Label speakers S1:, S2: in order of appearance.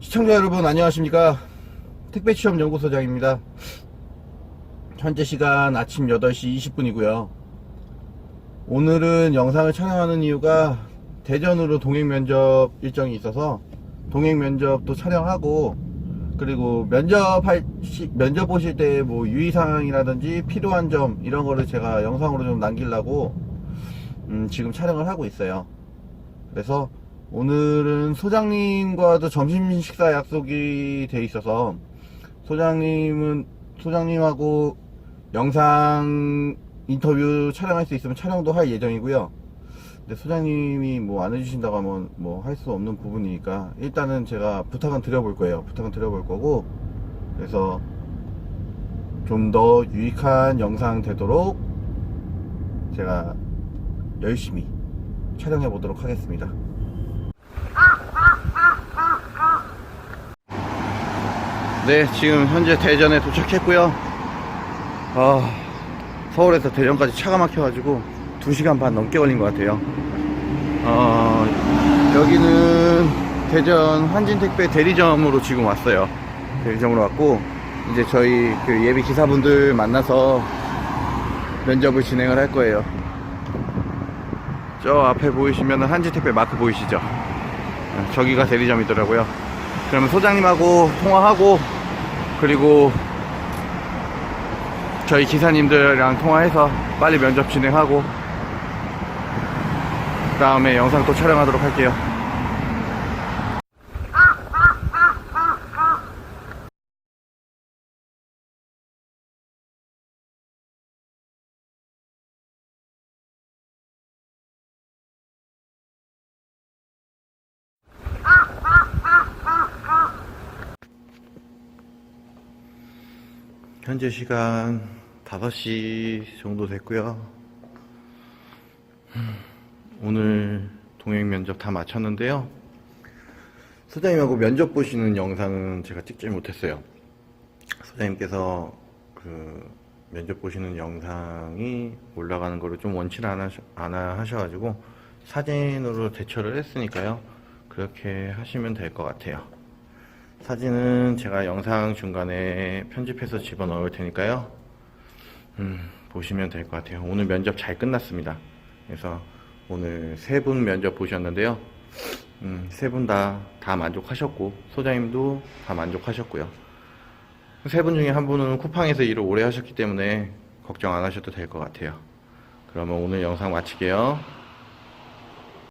S1: 시청자 여러분 안녕하십니까? 택배시험연구소장입니다. 현재 시간 아침 8시 20분이고요. 오늘은 영상을 촬영하는 이유가 대전으로 동행면접 일정이 있어서 동행면접도 촬영하고 그리고 면접할 시- 면접 보실 때 뭐 유의사항이라든지 필요한 점 이런 거를 제가 영상으로 좀 남기려고 음, 지금 촬영을 하고 있어요. 그래서 오늘은 소장님과도 점심 식사 약속이 돼 있어서 소장님은 소장님하고 영상 인터뷰 촬영할 수 있으면 촬영도 할 예정이고요. 근데 소장님이 뭐 안 해주신다고 하면 뭐 할 수 없는 부분이니까 일단은 제가 부탁은 드려볼 거예요. 부탁은 드려볼 거고 그래서 좀 더 유익한 영상 되도록 제가 열심히 촬영해 보도록 하겠습니다. 네, 지금 현재 대전에 도착했고요. 아, 서울에서 대전까지 차가 막혀가지고 2시간 반 넘게 걸린 것 같아요. 어, 여기는 대전 환진택배 대리점으로 지금 왔어요. 대리점으로 왔고, 이제 저희 그 예비 기사분들 만나서 면접을 진행을 할 거예요. 저 앞에 보이시면 한진택배 마크 보이시죠? 어, 저기가 대리점이더라고요. 그러면 소장님하고 통화하고 그리고 저희 기사님들이랑 통화해서 빨리 면접 진행하고 그 다음에 영상 또 촬영하도록 할게요. 현재 시간 5시 정도 됐고요. 음, 오늘 동행 면접 다 마쳤는데요. 소장님하고 면접 보시는 영상은 제가 찍지 못했어요. 소장님께서 그 면접 보시는 영상이 올라가는 거를 좀 원치 않아, 않아 하셔가지고 사진으로 대처를 했으니까요. 그렇게 하시면 될 것 같아요. 사진은 제가 영상 중간에 편집해서 집어넣을 테니까요. 음, 보시면 될 것 같아요. 오늘 면접 잘 끝났습니다. 그래서 오늘 세 분 면접 보셨는데요. 음, 세분 다, 다 만족하셨고, 소장님도 다 만족하셨고요. 세 분 중에 한 분은 쿠팡에서 일을 오래 하셨기 때문에 걱정 안 하셔도 될 것 같아요. 그러면 오늘 영상 마칠게요.